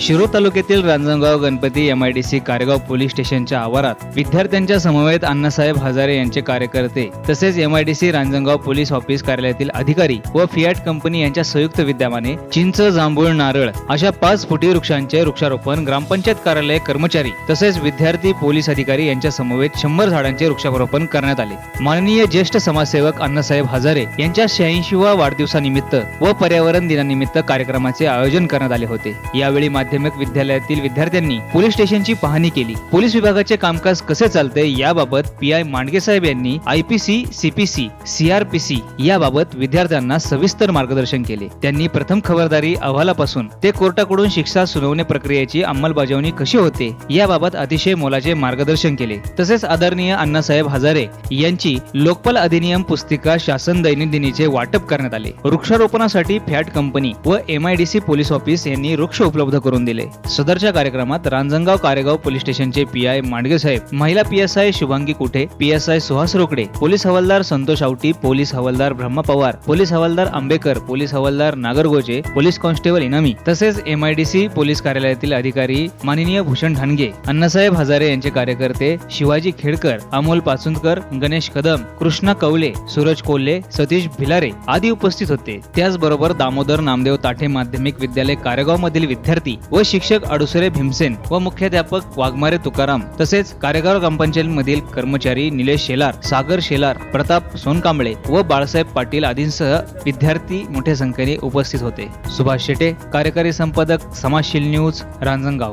शिरो तालुक्यातील Ranjangaon Ganpati M I D C Kargaon police स्टेशनच्या आवारात विद्यार्थ्यांच्या समवेत अण्णासाहेब हजारे यांचे कार्यकर्ते तसेच M I D C Ranjangaon police office कार्यालयातील अधिकारी व फियाट कंपनी यांच्या संयुक्त विद्यमाने चिंच जांभूळ नारळ अशा पाच फुटी वृक्षांचे वृक्षारोपण ग्रामपंचायत कार्यालय कर्मचारी तसेच विद्यार्थी पोलीस अधिकारी यांच्या समवेत शंभर झाडांचे वृक्षारोपण करण्यात आले. माननीय ज्येष्ठ समाजसेवक अण्णासाहेब हजारे यांच्या शहाऐंशीवा वाढदिवसानिमित्त व पर्यावरण दिनानिमित्त कार्यक्रमाचे आयोजन करण्यात आले होते. यावेळी माध्यमिक विद्यालयातील विद्यार्थ्यांनी पोलीस स्टेशनची पाहणी केली. पोलीस विभागाचे कामकाज कसे चालते याबाबत पी आय मांडगे साहेब यांनी आयपीसी सीपीसी सीआरपीसी याबाबत विद्यार्थ्यांना सविस्तर मार्गदर्शन केले. त्यांनी प्रथम खबरदारी अहवालापासून ते कोर्टाकडून शिक्षा सुनावणी प्रक्रियेची अंमलबजावणी कशी होते याबाबत अतिशय मोलाचे मार्गदर्शन केले. तसेच आदरणीय अण्णासाहेब हजारे यांची लोकपाल अधिनियम पुस्तिका शासन दैनंदिनीचे वाटप करण्यात आले. वृक्षारोपणासाठी फॅट कंपनी व एमआयडीसी पोलीस ऑफिस यांनी वृक्ष उपलब्ध करून करून दिले. सदरच्या कार्यक्रमात रांजणगाव कारेगाव पोलीस स्टेशनचे पी आय मांडगे साहेब महिला P S I Shubhangi Kuthe P S I Suhas Rokade police हवालदार संतोष आवटी पोलीस हवालदार ब्रह्मा पवार पोलीस हवालदार आंबेकर पोलीस हवालदार नागरगोजे पोलीस कॉन्स्टेबल इनामी तसेच एमआयडीसी पोलीस कार्यालयातील अधिकारी माननीय भूषण ठाणगे अण्णासाहेब हजारे यांचे कार्यकर्ते शिवाजी खेडकर अमोल पाचुंदकर गणेश कदम कृष्णा कवले सूरज कोल्हे सतीश भिलारे आदी उपस्थित होते. त्याचबरोबर दामोदर नामदेव ताठे माध्यमिक विद्यालय कारेगाव मधील विद्यार्थी व शिक्षक अडुसरे भीमसेन व मुख्याध्यापक वाघमारे तुकाराम तसेच कारेगाव ग्रामपंचायत मधील कर्मचारी निलेश शेलार सागर शेलार प्रताप सोनकांबळे व बाळासाहेब पाटील आदींसह विद्यार्थी मोठ्या संख्येने उपस्थित होते. सुभाष शेटे कार्यकारी संपादक समाजशील न्यूज रांजणगाव.